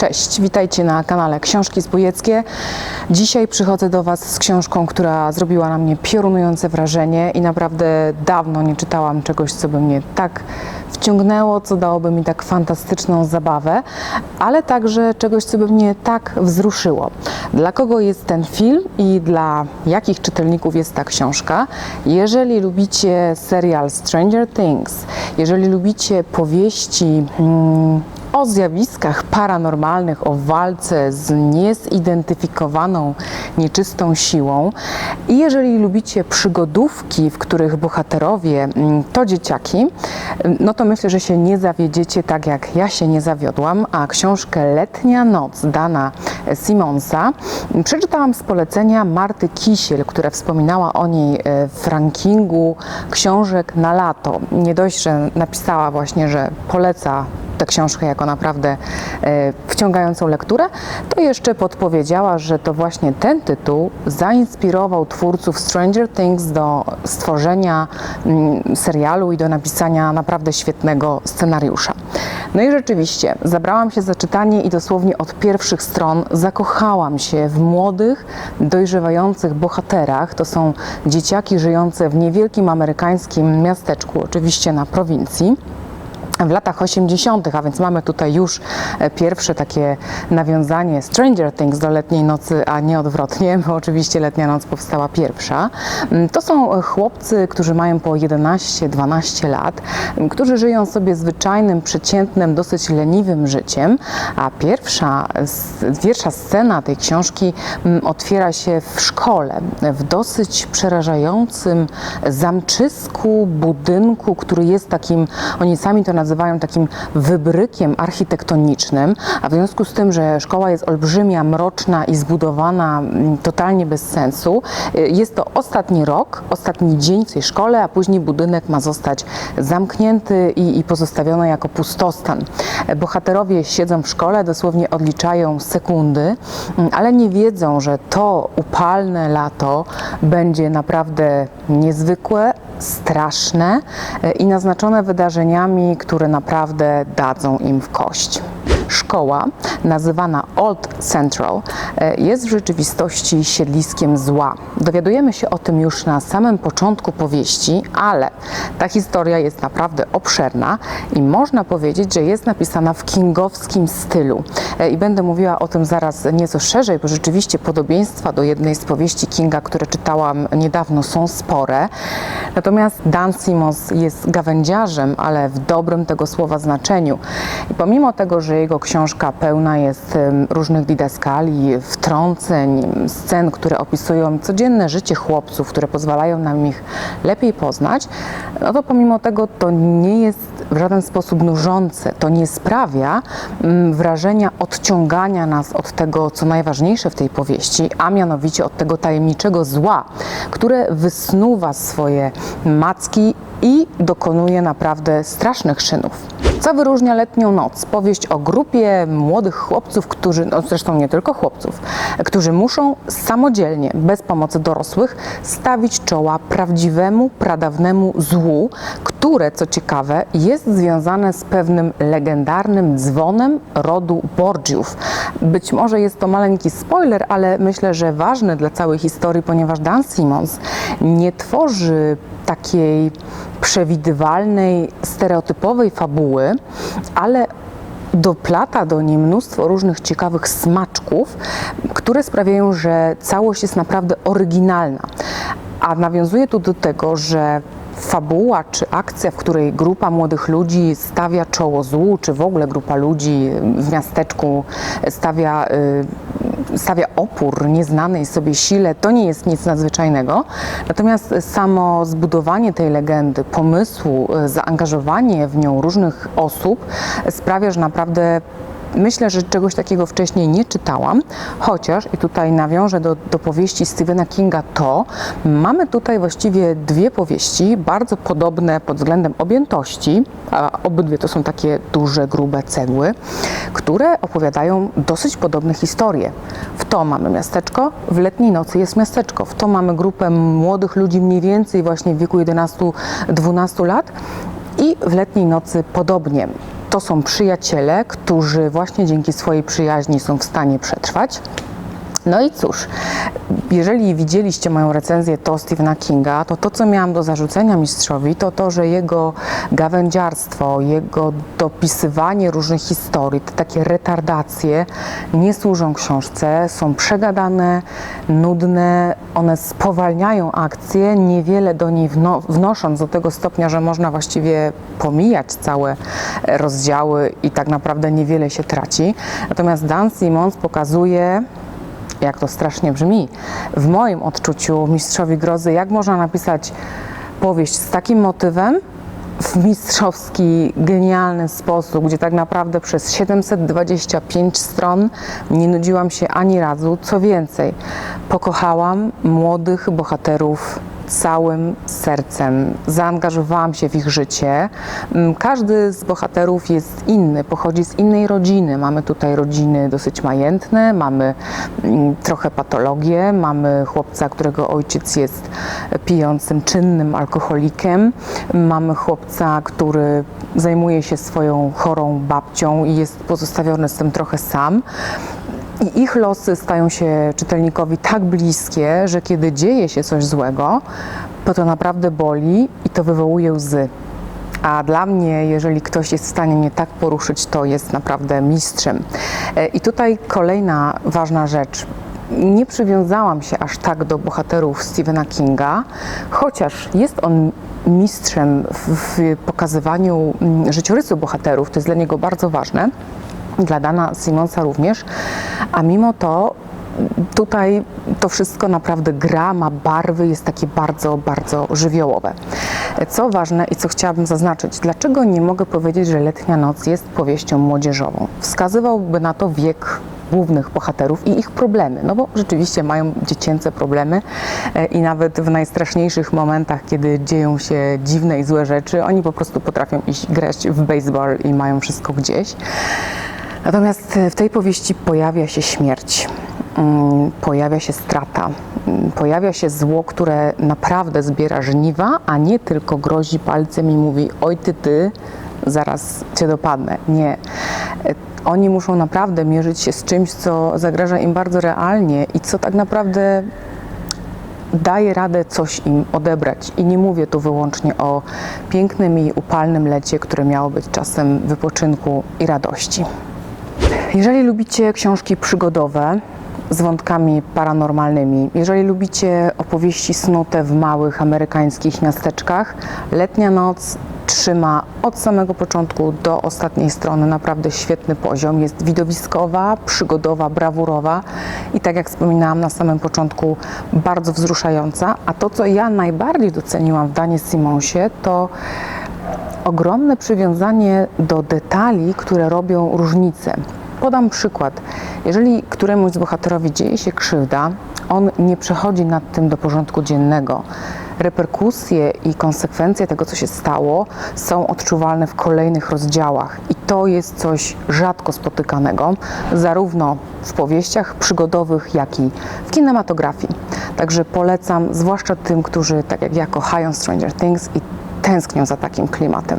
Cześć, witajcie na kanale Książki Zbójeckie. Dzisiaj przychodzę do Was z książką, która zrobiła na mnie piorunujące wrażenie i naprawdę dawno nie czytałam czegoś, co by mnie tak wciągnęło, co dałoby mi tak fantastyczną zabawę, ale także czegoś, co by mnie tak wzruszyło. Dla kogo jest ten film i dla jakich czytelników jest ta książka? Jeżeli lubicie serial Stranger Things, jeżeli lubicie powieści mm, o zjawiskach paranormalnych, o walce z niezidentyfikowaną nieczystą siłą. I jeżeli lubicie przygodówki, w których bohaterowie mm, to dzieciaki, mm, no to myślę, że się nie zawiedziecie tak jak ja się nie zawiodłam, a książkę Letnia Noc Dana Simonsa mm, przeczytałam z polecenia Marty Kisiel, która wspominała o niej e, w rankingu książek na lato. Nie dość, że napisała właśnie, że poleca tę książkę jako naprawdę e, wciągającą lekturę, to jeszcze podpowiedziała, że to właśnie ten tytuł zainspirował twórców Stranger Things do stworzenia mm, serialu i do napisania naprawdę świetnego scenariusza. No i rzeczywiście, zabrałam się za czytanie i dosłownie od pierwszych stron zakochałam się w młodych, dojrzewających bohaterach. To są dzieciaki żyjące w niewielkim amerykańskim miasteczku, oczywiście na prowincji w latach 80., a więc mamy tutaj już e, pierwsze takie nawiązanie Stranger Things do letniej nocy, a nie odwrotnie, bo oczywiście letnia noc powstała pierwsza. Mm, To są e, chłopcy, którzy mają po 11-12 lat, m, którzy żyją sobie zwyczajnym, przeciętnym, dosyć leniwym życiem, a pierwsza, pierwsza scena tej książki m, otwiera się w szkole, w dosyć przerażającym zamczysku budynku, który jest takim, oni sami to nazywają takim wybrykiem architektonicznym, a w związku z tym, że szkoła jest olbrzymia, mroczna i zbudowana mm, totalnie bez sensu, y, jest to ostatni rok, ostatni dzień w tej szkole, a później budynek ma zostać zamknięty i, i pozostawiony jako pustostan. E, Bohaterowie siedzą w szkole, dosłownie odliczają sekundy, mm, ale nie wiedzą, że to upalne lato będzie naprawdę niezwykłe, straszne e, i naznaczone wydarzeniami, które naprawdę dadzą im w kość. Szkoła, nazywana Old Central, e, jest w rzeczywistości siedliskiem zła. Dowiadujemy się o tym już na samym początku powieści, ale ta historia jest naprawdę obszerna i można powiedzieć, że jest napisana w kingowskim stylu. E, I będę mówiła o tym zaraz nieco szerzej, bo rzeczywiście podobieństwa do jednej z powieści Kinga, które czytałam niedawno, są spore. Natomiast Dan Simmons jest gawędziarzem, ale w dobrym tego słowa znaczeniu. I pomimo tego, że jego książka pełna jest różnych didaskali, wtrąceń, scen, które opisują codzienne życie chłopców, które pozwalają nam ich lepiej poznać, no to pomimo tego to nie jest w żaden sposób nużące. To nie sprawia mm, wrażenia odciągania nas od tego, co najważniejsze w tej powieści, a mianowicie od tego tajemniczego zła, które wysnuwa swoje macki i dokonuje naprawdę strasznych czynów. Co wyróżnia letnią noc? Powieść o grupie młodych chłopców, którzy, no zresztą nie tylko chłopców, którzy muszą samodzielnie, bez pomocy dorosłych, stawić czoła prawdziwemu, pradawnemu złu, które, co ciekawe, jest związane z pewnym legendarnym dzwonem rodu Borgiów. Być może jest to maleńki spoiler, ale myślę, że ważny dla całej historii, ponieważ Dan Simmons nie tworzy takiej przewidywalnej, stereotypowej fabuły, ale doplata do niej mnóstwo różnych ciekawych smaczków, które sprawiają, że całość jest naprawdę oryginalna. A nawiązuje tu do tego, że fabuła czy akcja, w której grupa młodych ludzi stawia czoło złu, czy w ogóle grupa ludzi w miasteczku stawia, y, stawia opór nieznanej sobie sile, to nie jest nic nadzwyczajnego. Natomiast samo zbudowanie tej legendy, pomysłu, y, zaangażowanie w nią różnych osób sprawia, że naprawdę Myślę, że czegoś takiego wcześniej nie czytałam, chociaż, i tutaj nawiążę do, do powieści Stephena Kinga, to mamy tutaj właściwie dwie powieści, bardzo podobne pod względem objętości, a obydwie to są takie duże, grube cegły, które opowiadają dosyć podobne historie. W to mamy miasteczko, w letniej nocy jest miasteczko, w to mamy grupę młodych ludzi mniej więcej właśnie w wieku 11-12 lat i w letniej nocy podobnie. To są przyjaciele, którzy właśnie dzięki swojej przyjaźni są w stanie przetrwać. No i cóż, jeżeli widzieliście moją recenzję to Stephena Kinga, to to, co miałam do zarzucenia mistrzowi, to to, że jego gawędziarstwo, jego dopisywanie różnych historii, te takie retardacje nie służą książce, są przegadane, nudne, one spowalniają akcję, niewiele do niej wno, wnosząc do tego stopnia, że można właściwie pomijać całe rozdziały i tak naprawdę niewiele się traci. Natomiast Dan Simmons pokazuje jak to strasznie brzmi, w moim odczuciu mistrzowi grozy, jak można napisać powieść z takim motywem w mistrzowski, genialny sposób, gdzie tak naprawdę przez 725 stron nie nudziłam się ani razu. Co więcej, pokochałam młodych bohaterów całym sercem. Zaangażowałam się w ich życie. Mm, Każdy z bohaterów jest inny, pochodzi z innej rodziny. Mamy tutaj rodziny dosyć majętne, mamy mm, trochę patologię, mamy chłopca, którego ojciec jest pijącym, czynnym alkoholikiem, mamy chłopca, który zajmuje się swoją chorą babcią i jest pozostawiony z tym trochę sam. I ich losy stają się czytelnikowi tak bliskie, że kiedy dzieje się coś złego, to to naprawdę boli i to wywołuje łzy. A dla mnie, jeżeli ktoś jest w stanie mnie tak poruszyć, to jest naprawdę mistrzem. E, I tutaj kolejna ważna rzecz. Nie przywiązałam się aż tak do bohaterów Stephena Kinga, chociaż jest on mistrzem w, pokazywaniu mm, życiorysu bohaterów, to jest dla niego bardzo ważne dla Dana Simonsa również, a mimo to tutaj to wszystko naprawdę gra, ma barwy, jest takie bardzo, bardzo żywiołowe. Co ważne i co chciałabym zaznaczyć, dlaczego nie mogę powiedzieć, że Letnia Noc jest powieścią młodzieżową? Wskazywałby na to wiek głównych bohaterów i ich problemy, no bo rzeczywiście mają dziecięce problemy e, i nawet w najstraszniejszych momentach, kiedy dzieją się dziwne i złe rzeczy, oni po prostu potrafią iść grać w baseball i mają wszystko gdzieś. Natomiast e, w tej powieści pojawia się śmierć, mm, pojawia się strata, mm, pojawia się zło, które naprawdę zbiera żniwa, a nie tylko grozi palcem i mówi: Oj, ty, ty, zaraz cię dopadnę. Nie. E, Oni muszą naprawdę mierzyć się z czymś, co zagraża im bardzo realnie i co tak naprawdę daje radę coś im odebrać. I nie mówię tu wyłącznie o pięknym i upalnym lecie, które miało być czasem wypoczynku i radości. Jeżeli lubicie książki przygodowe z wątkami paranormalnymi, jeżeli lubicie opowieści snute w małych amerykańskich miasteczkach, Letnia Noc trzyma od samego początku do ostatniej strony naprawdę świetny poziom. Jest widowiskowa, przygodowa, brawurowa i tak jak wspominałam na samym początku, bardzo wzruszająca. A to, co ja najbardziej doceniłam w Danie Simonsie, to ogromne przywiązanie do detali, które robią różnicę. Podam przykład. Jeżeli któremuś z bohaterowi dzieje się krzywda, on nie przechodzi nad tym do porządku dziennego. Reperkusje i konsekwencje tego, co się stało, są odczuwalne w kolejnych rozdziałach. I to jest coś rzadko spotykanego, zarówno w powieściach przygodowych, jak i w kinematografii. Także polecam, zwłaszcza tym, którzy, tak jak ja, kochają Stranger Things i tęsknią za takim klimatem.